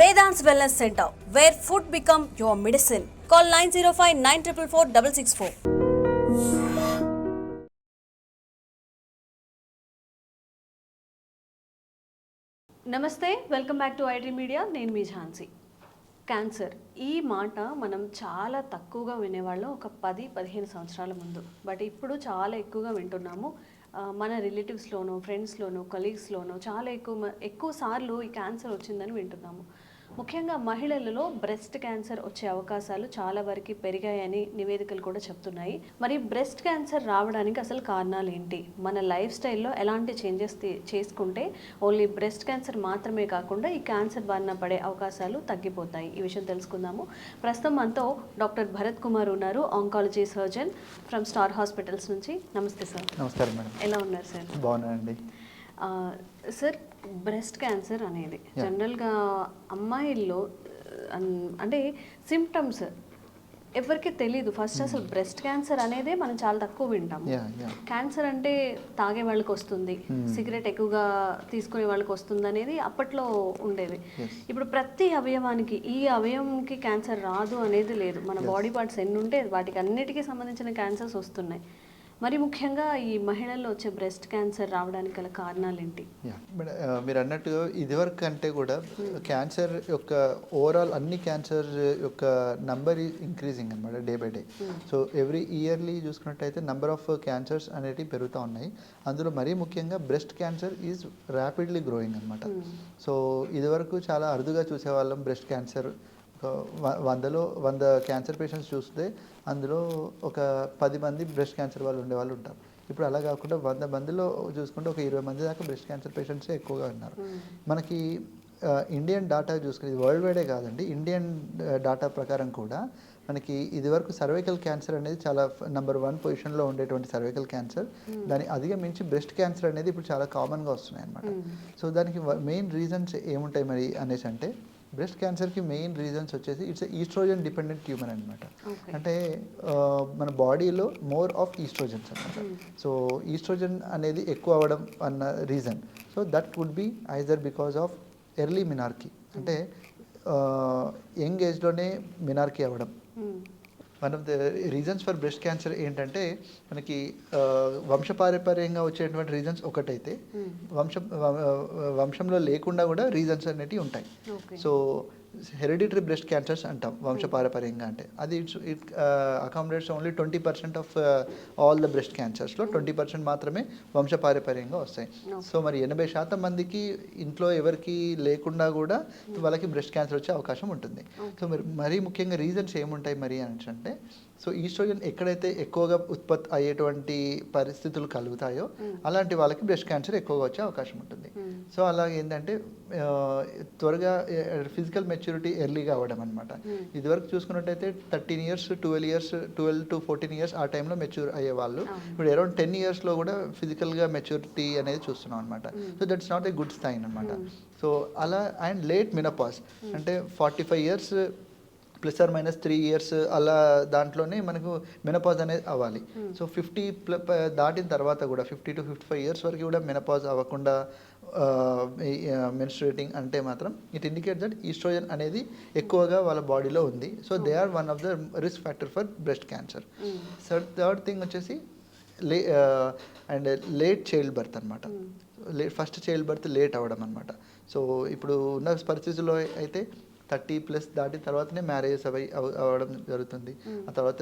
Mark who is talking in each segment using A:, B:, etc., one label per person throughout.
A: Vedaans wellness centre where food become your medicine call nine zero five nine triple four double six four నమస్తే welcome back to IT media నేను మీ Jhansi. Cancer ఈ మాట మనం చాలా తక్కువగా వినేవాళ్ళం ఒక పది పదిహేను సంవత్సరాల ముందు. బట్ ఇప్పుడు చాలా ఎక్కువగా వింటున్నాము. మన రిలేటివ్స్లోనూ ఫ్రెండ్స్లోనూ కలీగ్స్లోనూ చాలా ఎక్కువ మ- ఎక్కువ సార్లు ఈ క్యాన్సర్ వచ్చిందని వింటున్నాము. ముఖ్యంగా మహిళలలో బ్రెస్ట్ క్యాన్సర్ వచ్చే అవకాశాలు చాలా వరకు పెరిగాయని నివేదికలు కూడా చెప్తున్నాయి. మరి బ్రెస్ట్ క్యాన్సర్ రావడానికి అసలు కారణాలు ఏంటి? మన లైఫ్ స్టైల్లో ఎలాంటి చేంజెస్ చేసుకుంటే ఓన్లీ బ్రెస్ట్ క్యాన్సర్ మాత్రమే కాకుండా ఈ క్యాన్సర్ బారిన పడే అవకాశాలు తగ్గిపోతాయి. ఈ విషయం తెలుసుకుందాము. ప్రస్తుతం మనతో డాక్టర్ భరత్ కుమార్ ఉన్నారు oncology surgeon from Star Hospitals నుంచి. నమస్తే సార్
B: నమస్కారం మేడం.
A: ఎలా ఉన్నారు సార్
B: బాగున్నానండి.
A: సార్ బ్రెస్ట్ క్యాన్సర్ అనేది. జనరల్గా అమ్మాయిల్లో అంటే సిమ్టమ్స్ ఎవరికి తెలియదు ఫస్ట్ అసలు బ్రెస్ట్ క్యాన్సర్ అనేదే మనం చాలా తక్కువ
B: యా
A: క్యాన్సర్ అంటే తాగే వాళ్ళకి వస్తుంది. సిగరెట్ ఎక్కువగా తీసుకునే వాళ్ళకి వస్తుంది అనేది అప్పట్లో ఉండేది. ఇప్పుడు ప్రతి అవయవానికి ఈ అవయవంకి క్యాన్సర్ రాదు అనేది లేదు. మన బాడీ పార్ట్స్ ఎన్ని ఉంటే వాటికి అన్నిటికీ సంబంధించిన క్యాన్సర్స్ వస్తున్నాయి. మరి ముఖ్యంగా ఈ మహిళల్లో వచ్చే బ్రెస్ట్ క్యాన్సర్ రావడానికి గల కారణాలు ఏంటి
B: మీరు అన్నట్టుగా ఇదివరకు కంటే కూడా క్యాన్సర్ యొక్క ఓవరాల్ అన్ని క్యాన్సర్ యొక్క నంబర్ ఇంక్రీజింగ్ అనమాట day by day. So every yearly చూసుకున్నట్టయితే నెంబర్ ఆఫ్ క్యాన్సర్స్ అనేటివి పెరుగుతూ ఉన్నాయి. అందులో మరీ ముఖ్యంగా breast cancer is rapidly growing అనమాట సో ఇదివరకు చాలా అరుదుగా చూసేవాళ్ళం బ్రెస్ట్ క్యాన్సర్ వందలో వంద క్యాన్సర్ పేషెంట్స్ చూస్తే అందులో ఒక పది మంది బ్రెస్ట్ క్యాన్సర్ వాళ్ళు ఉండేవాళ్ళు ఉంటారు. ఇప్పుడు అలా కాకుండా వంద మందిలో చూసుకుంటే ఒక ఇరవై మంది దాకా బ్రెస్ట్ క్యాన్సర్ పేషెంట్సే ఎక్కువగా ఉన్నారు. మనకి ఇండియన్ డాటా చూసుకుని ఇది వరల్డ్ వైడే కాదండి. ఇండియన్ డాటా ప్రకారం కూడా మనకి ఇదివరకు సర్వైకల్ క్యాన్సర్ అనేది చాలా నెంబర్ వన్ పొజిషన్లో ఉండేటువంటి సర్వైకల్ క్యాన్సర్ దాని అధిగమించి బ్రెస్ట్ క్యాన్సర్ అనేది ఇప్పుడు చాలా కామన్గా వస్తున్నాయి అనమాట సో దానికి మెయిన్ రీజన్స్ ఏముంటాయి మరి అనేసి అంటే బ్రెస్ట్ క్యాన్సర్కి మెయిన్ రీజన్స్ వచ్చేసి ఇట్స్ ఈస్ట్రోజన్ డిపెండెంట్ ట్యూమర్ అనమాట. అంటే మన బాడీలో మోర్ ఆఫ్ ఈస్ట్రోజన్స్ అనమాట సో ఈస్ట్రోజన్ అనేది ఎక్కువ అవ్వడం అన్న reason so that would be either because of early menarche అంటే యంగ్ ఏజ్లోనే మినార్కీ అవ్వడం.
A: మ్మ్.
B: One of the reasons for breast cancer ఏంటంటే మనకి వంశపారంపర్యంగా వచ్చేటువంటి రీజన్స్ ఒకటైతే వంశం వ- వంశంలో లేకుండా కూడా రీజన్స్ అనేటివి ఉంటాయి. సో హెరిడిటరీ బ్రెస్ట్ క్యాన్సర్స్ అంటాం వంశపారపర్యంగా అంటే. అది it's it accommodates only twenty percent of all the breast క్యాన్సర్స్లో twenty percent మాత్రమే వంశపారపర్యంగా వస్తాయి. సో మరి ఎనభై శాతం మందికి ఇంట్లో ఎవరికి లేకుండా కూడా వాళ్ళకి బ్రెస్ట్ క్యాన్సర్ వచ్చే అవకాశం ఉంటుంది. సో మరి మరీ ముఖ్యంగా రీజన్స్ ఏముంటాయి మరి అని అంటే సో ఈస్ట్రోజన్ ఎక్కడైతే ఎక్కువగా ఉత్పత్తి అయ్యేటువంటి పరిస్థితులు కలుగుతాయో అలాంటి వాళ్ళకి బ్రెస్ట్ క్యాన్సర్ ఎక్కువగా వచ్చే అవకాశం ఉంటుంది. సో అలాగే ఏంటంటే త్వరగా ఫిజికల్ మెచ్యూరిటీ ఎర్లీగా అవ్వడం అనమాట ఇదివరకు చూసుకున్నట్టయితే thirteen years twelve years twelve to fourteen years ఆ టైంలో మెచ్యూర్ అయ్యే వాళ్ళు. ఇప్పుడు అరౌండ్ టెన్ ఇయర్స్లో కూడా ఫిజికల్గా మెచ్యూరిటీ అనేది చూస్తున్నాం అనమాట so that's not a good sign అనమాట సో అలా అండ్ లేట్ మినపాస్. అంటే forty five years plus or minus three years అలా దాంట్లోనే మనకు మెనపాజ్ అనేది అవ్వాలి. సో ఫిఫ్టీ దాటిన తర్వాత కూడా fifty to fifty five years వరకు కూడా మెనపాజ్ అవ్వకుండా మెన్స్ట్రేటింగ్ అంటే మాత్రం ఇట్ ఇండికేట్ దట్ ఈస్ట్రోజన్ అనేది ఎక్కువగా వాళ్ళ బాడీలో ఉంది. So they are one of the risk factor for breast cancer third thing వచ్చేసి లే అండ్ లేట్ చైల్డ్ బర్త్ అనమాట late first childbirth late అవ్వడం అనమాట సో ఇప్పుడు ఉన్న పరిస్థితుల్లో అయితే థర్టీ ప్లస్ దాటిన తర్వాతనే మ్యారేజెస్ అవి అవ- అవ్వడం జరుగుతుంది. ఆ తర్వాత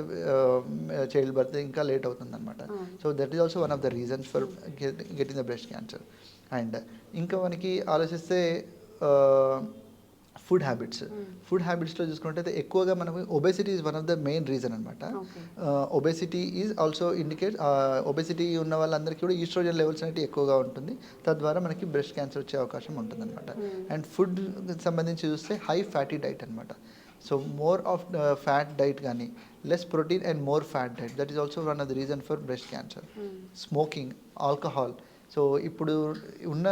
B: చైల్డ్ బర్త్ ఇంకా లేట్ అవుతుంది అనమాట so that is also one of the reasons for getting the breast cancer and ఇంకా మనకి ఆలోచిస్తే ఫుడ్ హ్యాబిట్స్. ఫుడ్ హ్యాబిట్స్లో చూసుకున్నట్టయితే ఎక్కువగా మనకు obesity is one of the main reason అనమాట. Obesity is also indicate obesity ఉన్న వాళ్ళందరికీ కూడా ఈస్ట్రోజన్ లెవెల్స్ అనేవి ఎక్కువగా ఉంటుంది. తద్వారా మనకి బ్రెస్ట్ క్యాన్సర్ వచ్చే అవకాశం ఉంటుంది అనమాట అండ్ ఫుడ్ సంబంధించి చూస్తే హై ఫ్యాటీ డైట్ అనమాట so more of fat diet కానీ less protein and more fat diet that is also one of the reason for breast cancer. Smoking alcohol so ఇప్పుడు ఉన్న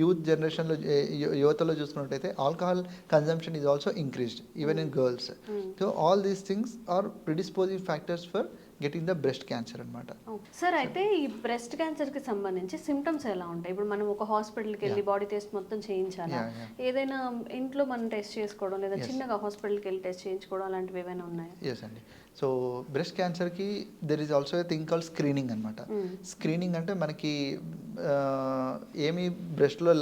B: యూత్ జనరేషన్లో యువతలో చూసుకున్నట్టయితే alcohol consumption is also increased even in girls so all these things are predisposing factors for getting the breast cancer అనమాట
A: sir అయితే ఈ breast క్యాన్సర్కి సంబంధించి సిమ్టమ్స్ ఎలా ఉంటాయి? ఇప్పుడు మనం ఒక హాస్పిటల్కి వెళ్ళి బాడీ టెస్ట్ మొత్తం చేయించాలా. ఏదైనా ఇంట్లో మనం టెస్ట్ చేసుకోవడం లేదా చిన్నగా హాస్పిటల్కి వెళ్ళి టెస్ట్ చేయించుకోవడం అలాంటివి ఏమైనా ఉన్నాయా?
B: ఎస్ అండి. సో బ్రెస్ట్ క్యాన్సర్కి there is also a thing call screening అనమాట స్క్రీనింగ్ అంటే మనకి ఏమి బ్రెస్ట్లో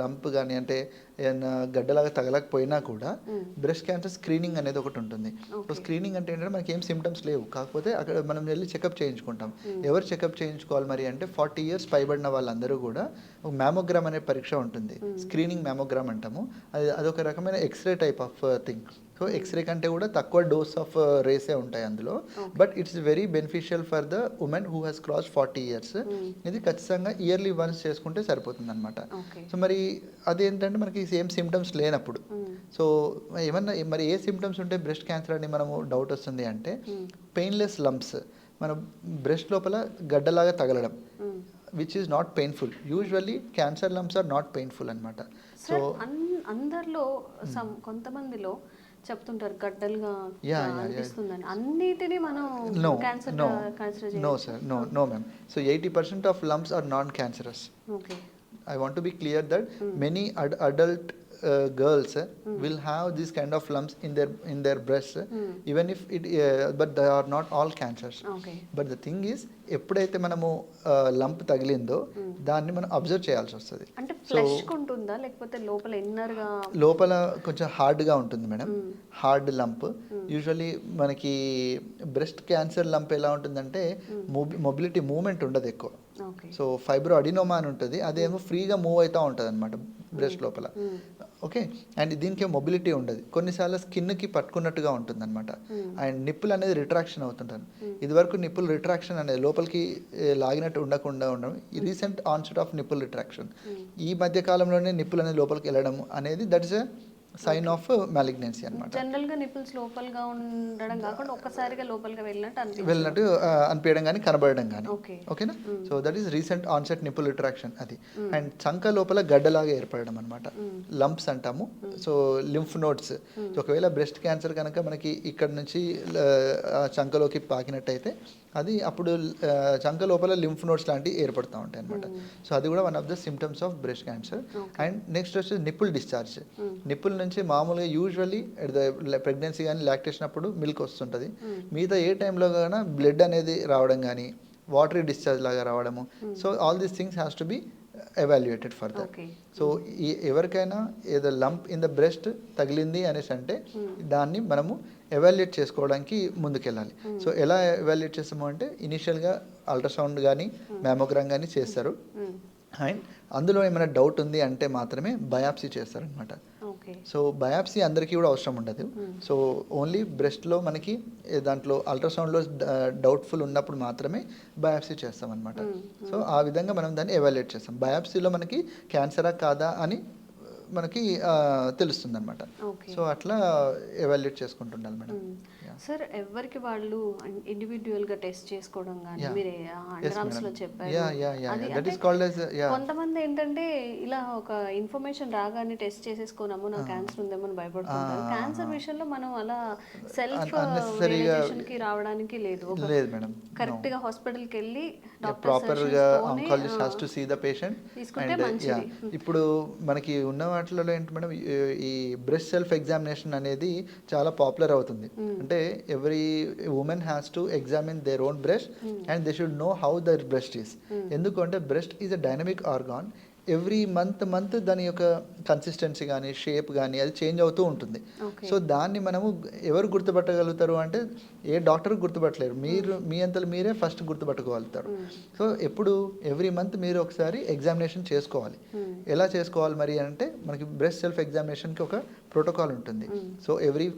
B: లంప్ కానీ అంటే ఏదైనా గడ్డలాగా తగలకపోయినా కూడా బ్రెస్ట్ క్యాన్సర్ స్క్రీనింగ్ అనేది ఒకటి ఉంటుంది. సో స్క్రీనింగ్ అంటే ఏంటంటే మనకి ఏం సిమ్టమ్స్ లేవు. కాకపోతే అక్కడ మనం వెళ్ళి చెకప్ చేయించుకుంటాం. ఎవరు చెకప్ చేయించుకోవాలి మరి అంటే ఫార్టీ ఇయర్స్ పైబడిన వాళ్ళందరూ కూడా ఒక మ్యామోగ్రామ్ అనే పరీక్ష ఉంటుంది. స్క్రీనింగ్ మ్యామోగ్రామ్ అంటాము. అది అదొక రకమైన x ray type of thing so x ray కంటే కూడా తక్కువ డోస్ ఆఫ్ రేసే ఉంటాయి అందులో. But it's very beneficial for the women who has cross forty years ఇది ఖచ్చితంగా ఇయర్లీ వన్స్ చేసుకుంటే సరిపోతుంది అనమాట సో మరి అదేంటంటే మనకి సేమ్ సిమ్టమ్స్ లేనప్పుడు. సో ఏమన్నా మరి ఏ సిమ్టమ్స్ ఉంటే బ్రెస్ట్ క్యాన్సర్ అని మనము డౌట్ వస్తుంది అంటే పెయిన్లెస్ లంప్స్ మన బ్రెస్ట్ లోపల గడ్డలాగా తగలడం. Which is not painful usually cancer lumps are not painful అనమాట సో
A: అందరిలో కొంతమందిలో చెప్తుంటారు గడ్డలుగా. అనిపిస్తుందని అన్నిటినీ మనం
B: no
A: cancer
B: no
A: consider
B: no sir no no ma'am so 80% of lumps are non cancerous
A: okay
B: I want to be clear ad- adult uh, girls uh, will have these kind of lumps in their in their breasts, uh, even if it, uh, but they are not all cancers.
A: Okay
B: but the thing is ఎప్పుడైతే మనము lump తగిలిందో దాన్ని మనం observe చేయాల్సి వస్తుంది.
A: అంటే flesh ఉంటుందా లేకపోతే లోపల ఇన్నర్గా
B: లోపల కొంచెం హార్డ్గా ఉంటుంది మేడం. హార్డ్ లంప్ యూజువల్లీ మనకి బ్రెస్ట్ క్యాన్సర్ లంప్ ఎలా ఉంటుందంటే మొబిలిటీ మూమెంట్ ఉండదు ఎక్కువ. సో ఫైబ్రో అడినోమా అని ఉంటుంది. అదేమో ఫ్రీగా మూవ్ అవుతూ ఉంటుంది అనమాట బ్రెస్ట్ లోపల. ఓకే? అండ్ దీనికి మొబిలిటీ ఉండదు. కొన్నిసార్లు స్కిన్కి పట్టుకున్నట్టుగా ఉంటుంది అనమాట అండ్ నిప్పులు అనేది రిట్రాక్షన్ అవుతుంటారు. ఇదివరకు నిప్పుల్ రిట్రాక్షన్ అనేది లోపలికి లాగినట్టు ఉండకుండా ఉండడం ఈ recent onset of nipple retraction. ఈ మధ్య కాలంలోనే నిప్పులు అనేది లోపలికి వెళ్ళడం అనేది that is a sign of malignancy అనమాట
A: జనరల్గా నిపుల్స్ లోపలగా ఉండడం కాకుండా ఒక్కసారిగా లోపలిగా వెళ్ళినట్టు
B: వెళ్ళినట్టు అనిపించడం కానీ కనబడడం కానీ
A: ఓకే.
B: ఓకేనా? So that is recent onset nipple retraction అది. అండ్ చంక లోపల గడ్డలాగా ఏర్పడడం అనమాట లంప్స్ అంటాము. సో లింఫ్ నోట్స్ ఒకవేళ బ్రెస్ట్ క్యాన్సర్ కనుక మనకి ఇక్కడ నుంచి చంకలోకి పాకినట్టయితే అది అప్పుడు చంక లోపల లింఫ్ నోట్స్ లాంటివి ఏర్పడుతూ ఉంటాయి అనమాట సో అది కూడా one of the symptoms of breast cancer and next వచ్చి నిప్పుల్ డిశ్చార్జ్ నిప్పుల్ నుంచి మామూలుగా యూజువల్లీ ఎట్ ద ప్రెగ్నెన్సీ కానీ లాక్టేషన్ అప్పుడు మిల్క్ వస్తుంటుంది. మిగతా ఏ టైంలో కానీ బ్లడ్ అనేది రావడం కానీ వాటరీ డిశ్చార్జ్ లాగా రావడము. So all these things has to be evaluated further
A: okay
B: so ఈ ఎవరికైనా ఏదో లంప్ ఇన్ ద బ్రెస్ట్ తగిలింది అనేసి అంటే దాన్ని మనము ఎవాల్యుయేట్ చేసుకోవడానికి ముందుకెళ్ళాలి. సో ఎలా ఎవాల్యుయేట్ చేస్తాము అంటే ఇనిషియల్గా అల్ట్రాసౌండ్ కానీ మ్యామోగ్రామ్ కానీ చేస్తారు. అండ్ అందులో ఏమైనా డౌట్ ఉంది అంటే మాత్రమే బయాప్సీ చేస్తారనమాట
A: ఓకే
B: సో బయాప్సీ అందరికీ కూడా అవసరం ఉండదు. సో ఓన్లీ బ్రెస్ట్లో మనకి దాంట్లో అల్ట్రాసౌండ్లో డౌట్ఫుల్ ఉన్నప్పుడు మాత్రమే బయాప్సీ చేస్తాం అనమాట సో ఆ విధంగా మనం దాన్ని ఎవాల్యుయేట్ చేస్తాం. బయాప్సీలో మనకి క్యాన్సరా కాదా అని మనకి తెలుస్తుంది అనమాట సో అట్లా ఎవాల్యుయేట్ చేసుకుంటుండాలి మేడం.
A: సార్ ఎవరికి వాళ్ళు ఇండివిజువల్గా టెస్ట్ చేసుకోవడం కానీ. మీరే
B: అండరామ్స్లో.
A: చెప్పారు. కొంతమంది ఏంటంటే ఇలా ఒక ఇన్ఫర్మేషన్ రాగానే టెస్ట్ చేసేసుకోనము నాకు క్యాన్సర్ ఉందేమో అని భయపడుతుంటారు.
B: Ah,
A: cancer
B: ah.
A: విషయంలో మనం అలా సెల్ఫ్
B: గా-
A: కి రావడానికి లేదు.
B: లేదు మేడం.
A: కరెక్ట్గా హాస్పిటల్కి వెళ్ళి డాక్టర్
B: ప్రాపర్గా oncologist has to see the patient
A: తీసుకుంటే మంచిది.
B: ఇప్పుడు మనకి ఉన్న వాటిలో ఏంటి మేడం? ఈ- ఈ బ్రెస్ట్ సెల్ఫ్ ఎగ్జామినేషన్ అనేది చాలా పాపులర్ అవుతుంది. అంటే every women has to examine their own breast and they should know how their breast is. ఎందుకంటే breast is a dynamic organ. Every month month దాని యొక్క కన్సిస్టెన్సీ కానీ షేప్ కానీ అది చేంజ్ అవుతూ ఉంటుంది. సో దాన్ని మనము ఎవరు గుర్తుపట్టగలుగుతారు అంటే ఏ డాక్టర్ గుర్తుపట్టలేరు. మీరు మీ అంతలు మీరే ఫస్ట్ గుర్తుపట్టుకోగలుగుతారు. సో ఎప్పుడు ఎవ్రీ మంత్ మీరు ఒకసారి ఎగ్జామినేషన్ చేసుకోవాలి. ఎలా చేసుకోవాలి మరి అంటే మనకి బ్రెస్ట్ సెల్ఫ్ ఎగ్జామినేషన్కి ఒక ప్రోటోకాల్ ఉంటుంది. So every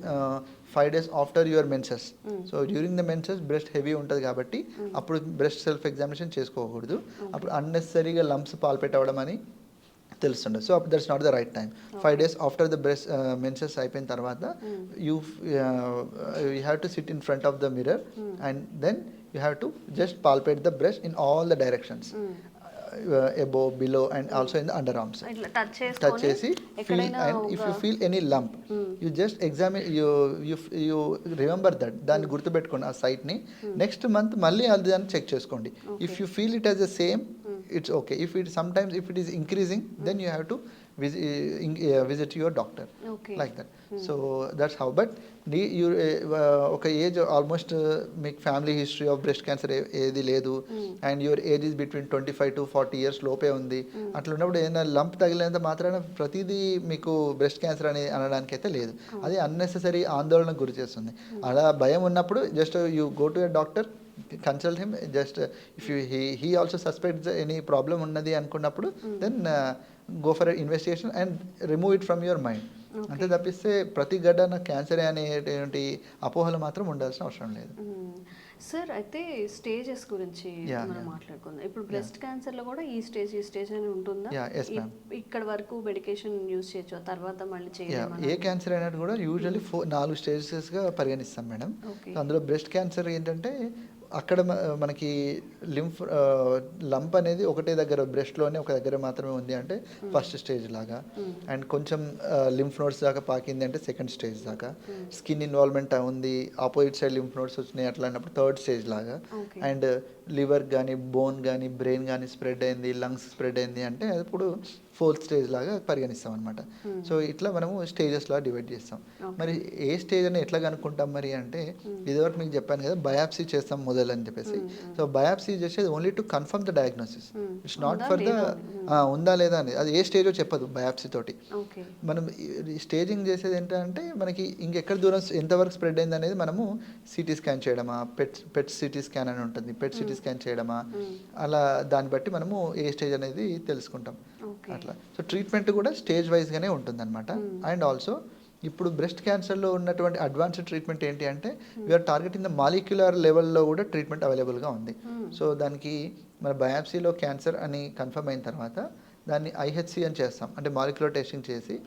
B: five days after your menses. So during the menses breast heavy ఉంటుంది కాబట్టి అప్పుడు బ్రెస్ట్ సెల్ఫ్ ఎగ్జామినేషన్ చేసుకోకూడదు. అప్పుడు అన్నెసరీగా లంప్స్ పాల్పెట్టవడం అని తెలుస్తుండే so that's not the right time five days after the breast menses అయిపోయిన తర్వాత you you have to sit in front of the mirror and then you have to just palpate the breast in all the directions. Above below and also in the underarms
A: touch
B: చేసి feel and if you feel any lump you just examine you you you remember that దాన్ని గుర్తుపెట్టుకోండి ఆ సైట్ని next month మళ్ళీ అది దాన్ని check చేసుకోండి. If you feel it as the same it's okay if it some times if it is increasing then you have to visit your doctor like that so that's how but నీ you ఒక age almost మీకు family history of breast cancer ఏది లేదు. And your age is between twenty five to forty years లోపే ఉంది. అట్లా ఉన్నప్పుడు ఏదైనా లంప్ తగిలినంత మాత్రాన ప్రతిదీ మీకు బ్రెస్ట్ క్యాన్సర్ అని అనడానికి అయితే లేదు అది అన్నెసెసరీ ఆందోళనకు గురి చేస్తుంది. అలా భయం ఉన్నప్పుడు just you go to a doctor consult him just if you he he also suspect any problem ఉన్నది అనుకున్నప్పుడు then go for investigation and remove it from your mind అంతే తప్పిస్తే ప్రతి గడ్డ నాకు క్యాన్సర్ అనేటువంటి అపోహలు మాత్రం ఉండాల్సిన అవసరం లేదు.
A: సార్ అయితే స్టేజెస్ గురించి మనం. మాట్లాడుకుందాం. ఇప్పుడు బ్రెస్ట్ క్యాన్సర్లో కూడా ఈ స్టేజ్ ఈ స్టేజ్ అని ఉంటుందా? ఇక్కడ వరకు మెడికేషన్ యూజ్ చేయొచ్చు? తర్వాత మళ్ళీ
B: యా
A: చేయలేమా
B: ఏ క్యాన్సర్ అయినట్టు కూడా యూజువల్లీ ఫో నాలుగు స్టేజెస్గా పరిగణిస్తాం మేడం అందులో బ్రెస్ట్ క్యాన్సర్ ఏంటంటే అక్కడ మనకి లింఫ్ లంప్ అనేది ఒకటే దగ్గర బ్రెస్ట్లోనే ఒక దగ్గర మాత్రమే ఉంది అంటే ఫస్ట్ స్టేజ్ లాగా. అండ్ కొంచెం లింఫ్ నోట్స్ దాకా పాకింది అంటే సెకండ్ స్టేజ్ దాకా. స్కిన్ ఇన్వాల్వ్మెంట్ ఉంది ఆపోజిట్ సైడ్ లింఫ్ నోట్స్ వచ్చినాయి అట్లా అన్నప్పుడు థర్డ్ స్టేజ్ లాగా. అండ్ లివర్ కానీ బోన్ కానీ బ్రెయిన్ కానీ స్ప్రెడ్ అయింది లంగ్స్ స్ప్రెడ్ అయింది అంటే అది ఇప్పుడు ఫోర్త్ స్టేజ్ లాగా పరిగణిస్తాం అనమాట సో ఇట్లా మనము స్టేజెస్లా డివైడ్ చేస్తాం. మరి ఏ స్టేజ్ అని ఎట్లా కనుక్కుంటాం మరి అంటే ఇదివరకు మీకు చెప్పాను కదా బయాప్సీ చేస్తాం మొదలు అని చెప్పేసి. సో బయాప్సీ చేసేది only to confirm the diagnosis it's not for the ఉందా లేదా అని. అది ఏ స్టేజో చెప్పదు బయాప్సీ తోటి. మనం స్టేజింగ్ చేసేది ఏంటంటే మనకి ఇంకెక్కడ దూరం ఎంతవరకు స్ప్రెడ్ అయింది అనేది మనము సిటీ స్కాన్ చేయడమా పెట్ పెట్ సిటీ స్కాన్ అని ఉంటుంది. పెట్ సిటీ స్కాన్ చేయడమా అలా దాన్ని బట్టి మనము ఏ స్టేజ్ అనేది తెలుసుకుంటాం. అట్లా. సో ట్రీట్మెంట్ కూడా స్టేజ్ వైజ్గానే ఉంటుందన్నమాట. అండ్ ఆల్సో ఇప్పుడు బ్రెస్ట్ క్యాన్సర్లో ఉన్నటువంటి అడ్వాన్స్డ్ ట్రీట్మెంట్ ఏంటి అంటే వీఆర్ టార్గెటింగ్ ద మాలిక్యులర్ లెవెల్లో కూడా ట్రీట్మెంట్ అవైలబుల్గా ఉంది. సో దానికి మన బయాప్సీలో క్యాన్సర్ అని కన్ఫర్మ్ అయిన తర్వాత దాన్ని ఐహెచ్సి అని చేస్తాం. అంటే మాలిక్యులర్ టెస్టింగ్ చేసి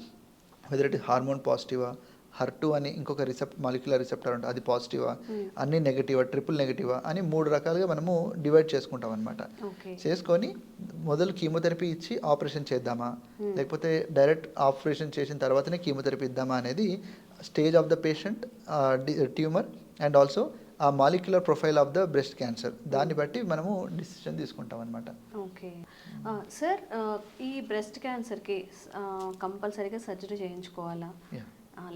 B: వెదర్ ఇట్ హార్మోన్ పాజిటివా హర్ టూ అని ఇంకొక రిసెప్ట్ మాలిక్యులర్ రిసెప్టర్ ఉంటుంది అది పాజిటివా? అన్ని నెగటివా ట్రిపుల్ నెగటివా అని మూడు రకాలుగా మనము డివైడ్ చేసుకుంటాం అనమాట చేసుకొని మొదలు కీమోథెరపీ ఇచ్చి ఆపరేషన్ చేద్దామా? లేకపోతే డైరెక్ట్ ఆపరేషన్ చేసిన తర్వాతనే కీమోథెరపీ ఇద్దామా అనేది stage of the patient tumour and also ఆ molecular profile of the breast cancer. దాన్ని బట్టి మనము డిసిషన్ తీసుకుంటాం అనమాట
A: ఓకే. సార్ ఈ బ్రెస్ట్ క్యాన్సర్కి కంపల్సరీగా సర్జరీ చేయించుకోవాలా?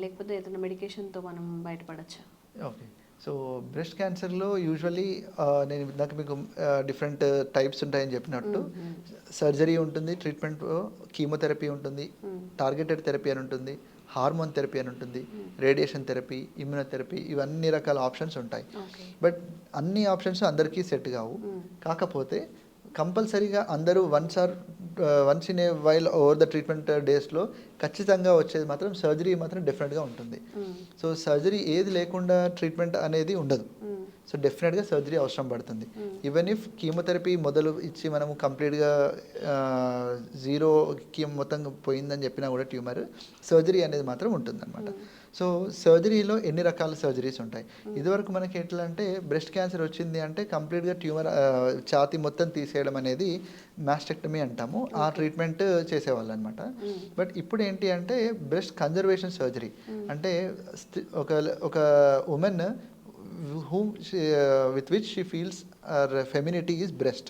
A: లేకపోతే ఏదైనా మెడికేషన్తో మనం బయటపడచ్చా?
B: ఓకే. సో బ్రెస్ట్ క్యాన్సర్లో యూజువల్లీ నేను ఇందాక మీకు డిఫరెంట్ టైప్స్ ఉంటాయని చెప్పినట్టు సర్జరీ ఉంటుంది ట్రీట్మెంట్ కీమోథెరపీ ఉంటుంది టార్గెటెడ్ థెరపీ అని ఉంటుంది హార్మోన్ థెరపీ అని ఉంటుంది రేడియేషన్ థెరపీ ఇమ్యునోథెరపీ ఇవన్నీ రకాల ఆప్షన్స్ ఉంటాయి. బట్ అన్ని ఆప్షన్స్ అందరికీ సెట్ కావు. కాకపోతే కంపల్సరీగా అందరూ once or once in a while over the treatment డేస్లో ఖచ్చితంగా వచ్చేది మాత్రం సర్జరీ మాత్రం డెఫినెట్గా ఉంటుంది. సో సర్జరీ ఏది లేకుండా ట్రీట్మెంట్ అనేది ఉండదు. సో డెఫినెట్గా సర్జరీ అవసరం పడుతుంది. ఈవెన్ ఇఫ్ కీమోథెరపీ మొదలు ఇచ్చి మనము కంప్లీట్గా జీరో కీమ్ మొత్తం పోయిందని చెప్పినా కూడా ట్యూమర్ సర్జరీ అనేది మాత్రం ఉంటుందన్నమాట. సో సర్జరీలో ఎన్ని రకాల సర్జరీస్ ఉంటాయి? ఇదివరకు మనకి ఎట్లా అంటే బ్రెస్ట్ క్యాన్సర్ వచ్చింది అంటే కంప్లీట్గా ట్యూమర్ ఛాతి మొత్తం తీసేయడం అనేది మాస్టెక్టమీ అంటాము. ఆ ట్రీట్మెంట్ చేసేవాళ్ళు అనమాట బట్ ఇప్పుడు ఏంటి అంటే బ్రెస్ట్ కన్జర్వేషన్ సర్జరీ. అంటే ఒక ఒక woman uh, with which she feels her femininity is breast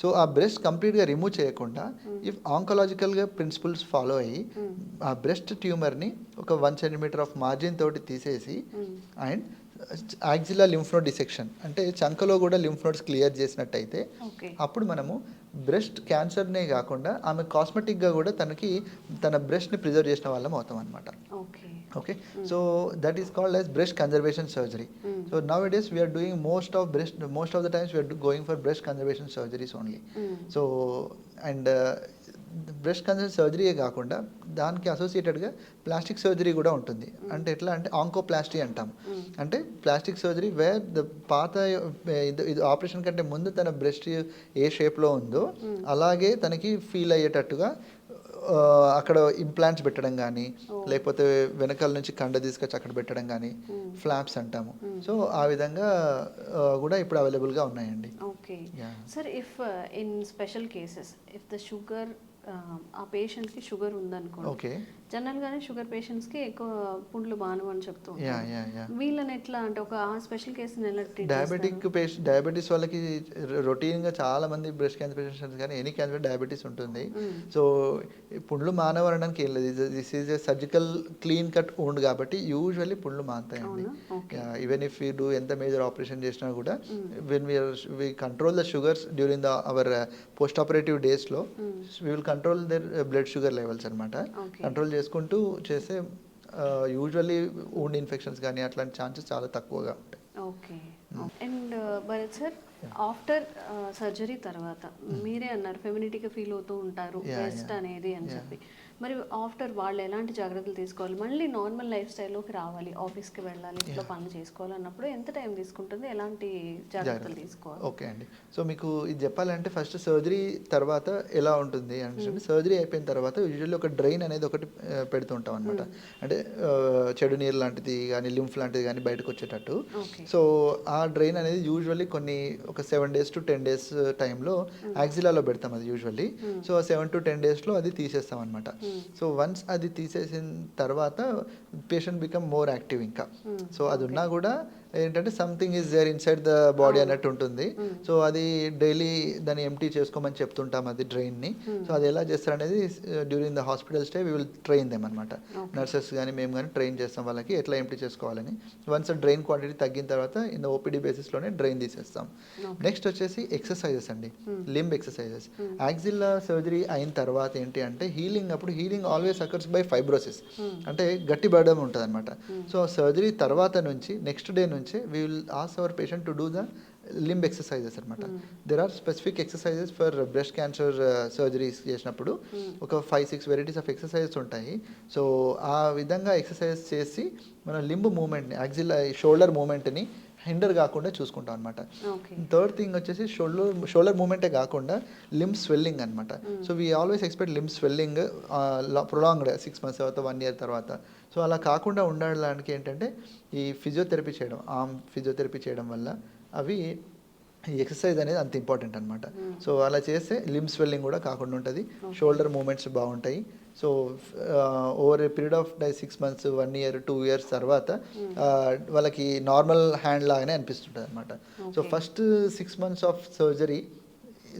B: so ఆ బ్రెస్ట్ కంప్లీట్గా రిమూవ్ చేయకుండా ఇఫ్ ఆంకలాజికల్గా ప్రిన్సిపల్స్ ఫాలో అయ్యి ఆ బ్రెస్ట్ ట్యూమర్ని ఒక వన్ సెంటీమీటర్ ఆఫ్ మార్జిన్ తోటి తీసేసి and axilla lymph node dissection అంటే చంకలో కూడా లింఫ్ నోడ్స్ క్లియర్ చేసినట్టు
A: అయితే
B: అప్పుడు మనము బ్రెస్ట్ క్యాన్సర్నే కాకుండా ఆమె కాస్మెటిక్గా కూడా తనకి తన బ్రెస్ట్ని ప్రిజర్వ్ చేసిన వాళ్ళం అవుతాం అనమాట
A: okay
B: so that is called as breast conservation surgery so now is we're doing most of breast most of the times we're going for breast conservation surgeries only so and breast cancer సర్జరీయే కాకుండా దానికి అసోసియేటెడ్గా plastic surgery కూడా ఉంటుంది. అంటే ఎట్లా అంటే ఆంకోప్లాస్టీ అంటాం. అంటే plastic surgery wear the పాత ఇది- ఆపరేషన్ కంటే ముందు తన బ్రెస్ట్ ఏ షేప్లో ఉందో అలాగే తనకి ఫీల్ అయ్యేటట్టుగా అక్కడ ఇంప్లాంట్స్ పెట్టడం కానీ లేకపోతే వెనకాల నుంచి కండ తీసుకొచ్చి అక్కడ పెట్టడం కానీ ఫ్లాప్స్ అంటాము. సో ఆ విధంగా కూడా ఇప్పుడు అవైలబుల్గా ఉన్నాయండి.
A: Okay. Sir if in special cases if the sugar ఆ పేషెంట్కి షుగర్ ఉందనుకోండి.
B: ఓకే
A: జనరల్గానే షుగర్ పేషెంట్స్కి ఎక్కువ పుండ్లు బాను అని చెప్తూ వీళ్ళని ఎట్లా అంటే ఒక స్పెషల్ కేసుని ఎలా ట్రీట్
B: డయాబెటిక్ పేషెంట్ డయాబెటీస్ వాళ్ళకి రొటీన్గా చాలా మంది బ్రెస్ట్ క్యాన్సర్ పేషెంట్స్ కానీ ఎనీ క్యాన్సర్ డయాబెటీస్ ఉంటుంది. సో పుండ్లు మానవరణానికి ఏం లేదు. This is a surgical clean cut wound కాబట్టి యూజువల్లీ పుండ్లు?
A: Okay.
B: Even if you do ఎంత మేజర్ ఆపరేషన్ చేసినా కూడా when we're we control the sugars during the hour post operative డేస్లో we will control their blood sugar levels అనమాట. Control చేసుకుంటూ చేస్తే usually wound infections కానీ అట్లాంటి ఛాన్సెస్ చాలా తక్కువగా ఉంటాయి.
A: Okay. And Bharath sir after surgery తర్వాత మీరే అన్నారు ఫెమినిటీగా ఫీల్ అవుతూ ఉంటారు బెస్ట్. అనేది అని. చెప్పి. మరి ఆఫ్టర్ వాళ్ళు ఎలాంటి జాగ్రత్తలు తీసుకోవాలి? మళ్ళీ నార్మల్ లైఫ్ స్టైల్లోకి రావాలి. ఆఫీస్కి వెళ్ళాలి ఇంట్లో పనులు చేసుకోవాలి అన్నప్పుడు ఎంత టైం తీసుకుంటుంది? ఎలాంటి జాగ్రత్తలు తీసుకోవాలి?
B: ఓకే అండి. సో మీకు ఇది చెప్పాలంటే ఫస్ట్ సర్జరీ తర్వాత ఎలా ఉంటుంది అంటే సర్జరీ అయిపోయిన తర్వాత యూజువల్లీ ఒక డ్రైన్ అనేది ఒకటి పెడుతుంటాం అనమాట అంటే ఆ, చెడు నీరు లాంటిది కానీ లింఫ్ లాంటిది కానీ బయటకు వచ్చేటట్టు. సో ఆ డ్రైన్ అనేది యూజువల్లీ కొన్ని ఒక seven days to ten days టైంలో యాక్సిలాలో పెడతాం అది usually so seven to ten డేస్లో అది తీసేస్తాం అనమాట సో వన్స్ అది తీసేసిన తర్వాత పేషెంట్ బికమ్ మోర్ యాక్టివ్ ఇంకా. సో అది ఉన్నా కూడా ఏంటంటే something is there inside the body అన్నట్టు ఉంటుంది. సో అది డైలీ దాన్ని ఎంటీ చేసుకోమని చెప్తుంటాం అది డ్రైన్ని సో అది ఎలా చేస్తారు అనేది during the hospital stay we will train them అనమాట నర్సెస్ కానీ మేము కానీ ట్రైన్ చేస్తాం వాళ్ళకి ఎట్లా ఎంటీ చేసుకోవాలని. వన్స్ డ్రైన్ క్వాంటిటీ తగ్గిన తర్వాత ఇన్ ఓపీడీ బేసిస్లోనే డ్రైన్ తీసేస్తాం. నెక్స్ట్ వచ్చేసి ఎక్సర్సైజెస్ అండి. లింబ్ ఎక్సర్సైజెస్ యాక్సిల్లా సర్జరీ అయిన తర్వాత ఏంటి అంటే హీలింగ్ అప్పుడు healing always occurs by fibrosis అంటే గట్టి పడడం ఉంటుంది అనమాట సో సర్జరీ తర్వాత నుంచి నెక్స్ట్ డే నుంచి we will ask our patient to do the limb exercises అనమాట there are specific exercises for breast cancer surgeries చేసినప్పుడు ఒక five six varieties of exercises ఉంటాయి. సో ఆ విధంగా ఎక్సర్సైజ్ చేసి మన లింబ్ మూమెంట్ని యాక్సిల్ షోల్డర్ మూమెంట్ని హిండర్ కాకుండా చూసుకుంటాం అనమాట థర్డ్ థింగ్ వచ్చేసి షోల్డర్ షోల్డర్ మూమెంటే కాకుండా లిమ్ స్వెల్లింగ్ అనమాట so we always expect limb swelling prolonged six months తర్వాత వన్ ఇయర్ తర్వాత. సో అలా కాకుండా ఉండడానికి ఏంటంటే ఈ ఫిజియోథెరపీ చేయడం ఆర్మ్ ఫిజియోథెరపీ చేయడం వల్ల అవి ఈ ఎక్సర్సైజ్ అనేది అంత ఇంపార్టెంట్ అనమాట సో అలా చేస్తే లిమ్ స్వెల్లింగ్ కూడా కాకుండా ఉంటుంది. షోల్డర్ మూమెంట్స్ బాగుంటాయి. So over a period of the six months one year two years తర్వాత ఆ, వాళ్ళకి నార్మల్ హ్యాండ్ లాగానే అనిపిస్తుంటుంది అనమాట so. First six months of surgery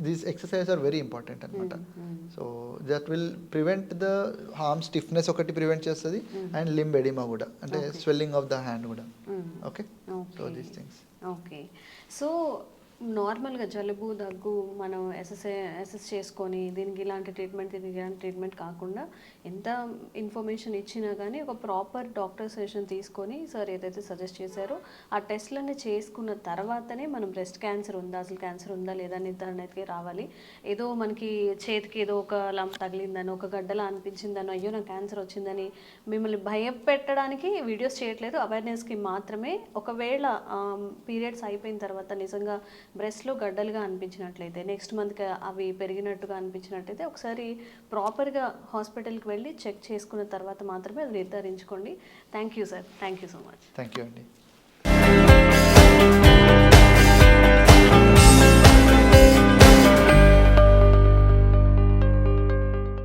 B: these exercise are very important అనమాట so that will prevent the arm stiffness ఒకటి prevent చేస్తుంది and limb oedema కూడా అంటే. స్వెల్లింగ్ ఆఫ్ ద హ్యాండ్ కూడా. Okay so these things
A: okay so నార్మల్గా జలుబు దగ్గు మనం ఎస్ఎస్ఏ ఎస్ఎస్ చేసుకొని దీనికి ఇలాంటి ట్రీట్మెంట్ దీనికి ఇలాంటి ట్రీట్మెంట్ కాకుండా ఎంత ఇన్ఫర్మేషన్ ఇచ్చినా కానీ ఒక ప్రాపర్ డాక్టర్ సెషన్ తీసుకొని సార్ ఏదైతే సజెస్ట్ చేశారో ఆ టెస్ట్లన్నీ చేసుకున్న తర్వాతనే మనం బ్రెస్ట్ క్యాన్సర్ ఉందా అసలు క్యాన్సర్ ఉందా లేదా నిర్ధారణకి రావాలి. ఏదో మనకి చేతికి ఏదో ఒక లంప్ తగిలిందని ఒక గడ్డలా అనిపించిందని అయ్యో నాకు క్యాన్సర్ వచ్చిందని మిమ్మల్ని భయపెట్టడానికి వీడియోస్ చేయట్లేదు. అవేర్నెస్కి మాత్రమే ఒకవేళ పీరియడ్స్ అయిపోయిన తర్వాత నిజంగా బ్రెస్ట్లో గడ్డలుగా అనిపించినట్లయితే నెక్స్ట్ మంత్కి అవి పెరిగినట్టుగా అనిపించినట్లయితే ఒకసారి ప్రాపర్గా హాస్పిటల్కి వెళ్ళి చెక్ చేసుకున్న తర్వాత మాత్రమే అది నిర్ధారించుకోండి. Thank you sir. Thank you so much.
B: Thank you అండి.